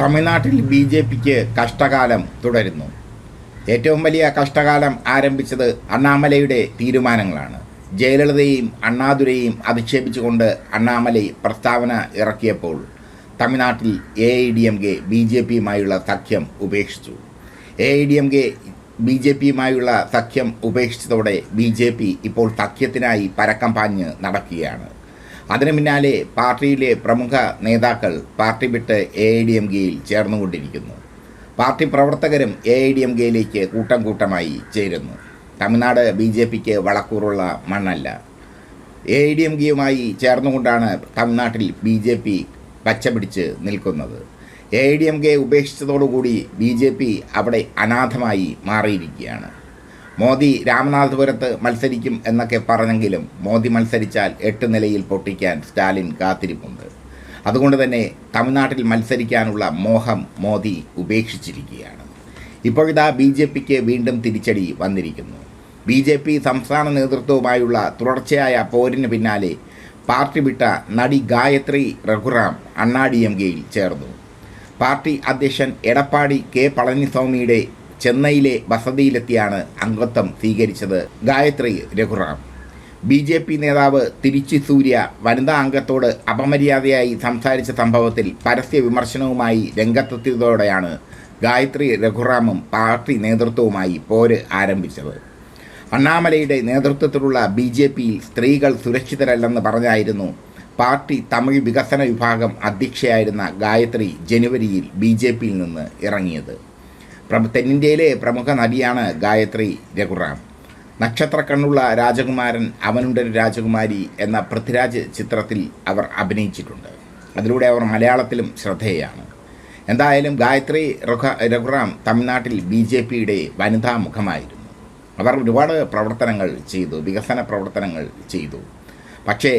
തമിഴ്നാട്ടിൽ B J പിക്ക് കഷ്ടകാലം തുടരുന്നു. ഏറ്റവും വലിയ കഷ്ടകാലം ആരംഭിച്ചത് അണ്ണാമലയുടെ തീരുമാനങ്ങളാണ്. ജയലളിതയെയും അണ്ണാദുരയെയും അധിക്ഷേപിച്ചുകൊണ്ട് അണ്ണാമലൈ പ്രസ്താവന ഇറക്കിയപ്പോൾ തമിഴ്നാട്ടിൽ A I D M K B J പിയുമായുള്ള സഖ്യം ഉപേക്ഷിച്ചു. A I D M K B J പിയുമായുള്ള സഖ്യം ഉപേക്ഷിച്ചതോടെ ബി ജെ പി ഇപ്പോൾ സഖ്യത്തിനായി പരക്കം പാഞ്ഞ് നടക്കുകയാണ്. അതിനു പിന്നാലെ പാർട്ടിയിലെ പ്രമുഖ നേതാക്കൾ പാർട്ടി വിട്ട് എ ഐ ഡി എം കെയിൽ ചേർന്നുകൊണ്ടിരിക്കുന്നു. പാർട്ടി പ്രവർത്തകരും എ ഐ ഡി എം കെയിലേക്ക് കൂട്ടം കൂട്ടമായി ചേരുന്നു. തമിഴ്നാട് ബി ജെ പിക്ക് വളക്കൂറുള്ള മണ്ണല്ല. എ ഐ ഡി എം കെയുമായി ചേർന്നുകൊണ്ടാണ് തമിഴ്നാട്ടിൽ ബി ജെ പി പച്ചപിടിച്ച് നിൽക്കുന്നത്. A I D M K ഉപേക്ഷിച്ചതോടുകൂടി B J P അവിടെ അനാഥമായി മാറിയിരിക്കുകയാണ്. മോദി രാമനാഥപുരത്ത് മത്സരിക്കും എന്നൊക്കെ പറഞ്ഞെങ്കിലും മോദി മത്സരിച്ചാൽ എട്ട് നിലയിൽ പൊട്ടിക്കാൻ സ്റ്റാലിൻ കാത്തിരിപ്പുണ്ട്. അതുകൊണ്ട് തന്നെ തമിഴ്നാട്ടിൽ മത്സരിക്കാനുള്ള മോഹം മോദി ഉപേക്ഷിച്ചിരിക്കുകയാണ്. ഇപ്പോഴിതാ ബി ജെ പിക്ക് വീണ്ടും തിരിച്ചടി വന്നിരിക്കുന്നു. ബി ജെ പി സംസ്ഥാന നേതൃത്വവുമായുള്ള തുടർച്ചയായ പോരിന് പിന്നാലെ പാർട്ടി വിട്ട നടി ഗായത്രി രഘുറാം അണ്ണാ ഡി എം കെയിൽ ചേർന്നു. പാർട്ടി അധ്യക്ഷൻ എടപ്പാടി കെ പളനിസ്വാമിയുടെ ചെന്നൈയിലെ വസതിയിലെത്തിയാണ് അംഗത്വം സ്വീകരിച്ചത് Gayathri Raghuram. B J P നേതാവ് തിരിച്ചു സൂര്യ വനിതാ അംഗത്തോട് അപമര്യാദയായി സംസാരിച്ച സംഭവത്തിൽ പരസ്യ വിമർശനവുമായി രംഗത്തെത്തിയതോടെയാണ് ഗായത്രി രഘുറാമും പാർട്ടി നേതൃത്വവുമായി പോര് ആരംഭിച്ചത്. അണ്ണാമലയുടെ നേതൃത്വത്തിലുള്ള ബി ജെ പിയിൽ സ്ത്രീകൾ സുരക്ഷിതരല്ലെന്ന് പറഞ്ഞായിരുന്നു പാർട്ടി തമിഴ് വികസന വിഭാഗം അധ്യക്ഷയായിരുന്ന ഗായത്രി ജനുവരിയിൽ ബി ജെ പിയിൽ നിന്ന് ഇറങ്ങിയത്. പ്രമു തെന്നിന്ത്യയിലെ പ്രമുഖ നടിയാണ് ഗായത്രി രഘുറാം. നക്ഷത്രക്കണ്ണുള്ള രാജകുമാരൻ അവനുണ്ടൊരു രാജകുമാരി എന്ന പൃഥ്വിരാജ് ചിത്രത്തിൽ അവർ അഭിനയിച്ചിട്ടുണ്ട്. അതിലൂടെ അവർ മലയാളത്തിലും ശ്രദ്ധേയാണ്. എന്തായാലും ഗായത്രി രഘ രഘുറാം തമിഴ്നാട്ടിൽ ബി ജെ പിയുടെ വനിതാ മുഖമായിരുന്നു. അവർ ഒരുപാട് പ്രവർത്തനങ്ങൾ ചെയ്തു വികസന പ്രവർത്തനങ്ങൾ ചെയ്തു. പക്ഷേ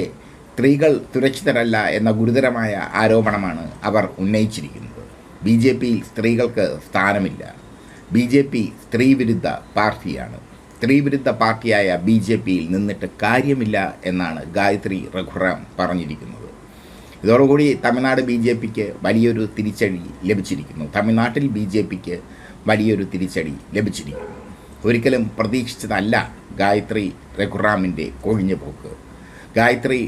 സ്ത്രീകൾ സുരക്ഷിതരല്ല എന്ന ഗുരുതരമായ ആരോപണമാണ് അവർ ഉന്നയിച്ചിരിക്കുന്നത്. ബി ജെ പിയിൽ സ്ത്രീകൾക്ക് സ്ഥാനമില്ല. ബി ജെ പി സ്ത്രീവിരുദ്ധ പാർട്ടിയാണ്. സ്ത്രീവിരുദ്ധ പാർട്ടിയായ ബി ജെ പിയിൽ നിന്നിട്ട് കാര്യമില്ല എന്നാണ് ഗായത്രി രഘുറാം പറഞ്ഞിരിക്കുന്നത്. ഇതോടുകൂടി തമിഴ്നാട് ബി ജെ പിക്ക് വലിയൊരു തിരിച്ചടി ലഭിച്ചിരിക്കുന്നു. തമിഴ്നാട്ടിൽ ബി ജെ പിക്ക് വലിയൊരു തിരിച്ചടി ലഭിച്ചിരിക്കുന്നു. ഒരിക്കലും പ്രതീക്ഷിച്ചതല്ല ഗായത്രി രഘുറാമിന്റെ കൊഴിഞ്ഞു പോക്ക് ഗായത്രി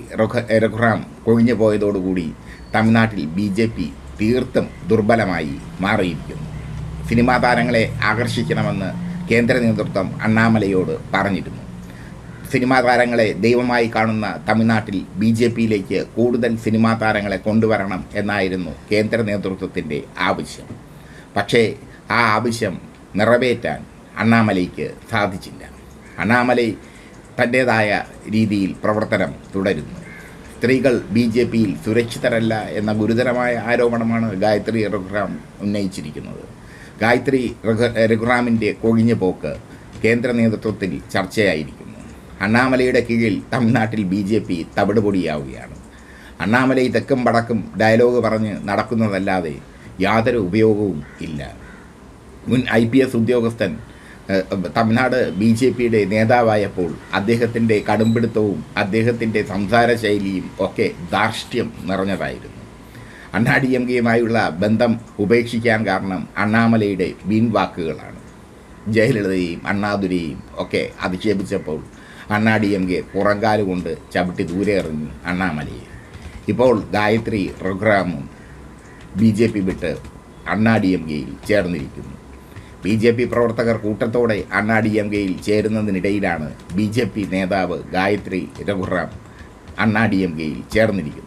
രഘുറാം കൊഴിഞ്ഞു പോയതോടുകൂടി തമിഴ്നാട്ടിൽ ബി ജെ പി തീർത്തും ദുർബലമായി മാറിയിരിക്കുന്നു. സിനിമാ താരങ്ങളെ ആകർഷിക്കണമെന്ന് കേന്ദ്ര നേതൃത്വം അണ്ണാമലയോട് പറഞ്ഞിരുന്നു. സിനിമാ താരങ്ങളെ ദൈവമായി കാണുന്ന തമിഴ്നാട്ടിൽ ബി ജെ പിയിലേക്ക് കൂടുതൽ സിനിമാ താരങ്ങളെ കൊണ്ടുവരണം എന്നായിരുന്നു കേന്ദ്ര നേതൃത്വത്തിന്റെ ആവശ്യം. പക്ഷേ ആ ആവശ്യം നിറവേറ്റാൻ അണ്ണാമലയ്ക്ക് സാധിച്ചില്ല. അണ്ണാമലൈ തന്റേതായ രീതിയിൽ പ്രവർത്തനം തുടരുന്നു. സ്ത്രീകൾ ബി ജെ പിയിൽ സുരക്ഷിതരല്ല എന്ന ഗുരുതരമായ ആരോപണമാണ് ഗായത്രി റഘുറാം ഉന്നയിച്ചിരിക്കുന്നത്. ഗായത്രി രഘു രഘുറാമിന്റെ കൊഴിഞ്ഞു പോക്ക് കേന്ദ്ര നേതൃത്വത്തിൽ ചർച്ചയായിരിക്കുന്നു. അണ്ണാമലയുടെ കീഴിൽ തമിഴ്നാട്ടിൽ ബി ജെ പി തവിടുപൊടിയാവുകയാണ്. അണ്ണാമലൈ തെക്കും വടക്കും ഡയലോഗ് പറഞ്ഞ് നടക്കുന്നതല്ലാതെ യാതൊരു ഉപയോഗവും ഇല്ല. മുൻ ഐ പി എസ് ഉദ്യോഗസ്ഥൻ തമിഴ്നാട് ബി ജെ പിയുടെ നേതാവായപ്പോൾ അദ്ദേഹത്തിന്റെ കടുംപിടുത്തവും അദ്ദേഹത്തിന്റെ സംസാര ശൈലിയും ഒക്കെ ധാർഷ്ട്യം നിറഞ്ഞതായിരുന്നു. അണ്ണാ ഡി എം കെയുമായുള്ള ബന്ധം ഉപേക്ഷിക്കാൻ കാരണം അണ്ണാമലയുടെ വീൺവാക്കുകളാണ് ജയലളിതയെയും അണ്ണാദുരയെയും ഒക്കെ അധിക്ഷേപിച്ചപ്പോൾ അണ്ണാ ഡി എം കെ പുറങ്കാലുകൊണ്ട് ചവിട്ടി ദൂരെ എറിഞ്ഞു അണ്ണാമലയെ. ഇപ്പോൾ ഗായത്രി റഘുറാമും ബി ജെ പി വിട്ട് അണ്ണാ ഡി എം കെയിൽ ചേർന്നിരിക്കുന്നു. ബി ജെ പി പ്രവർത്തകർ കൂട്ടത്തോടെ അണ്ണാ ഡി എം കെയിൽ ചേരുന്നതിനിടയിലാണ് ബി ജെ പി നേതാവ് ഗായത്രി രഘുറാം അണ്ണാ ഡി എം കെയിൽ ചേർന്നിരിക്കുന്നത്.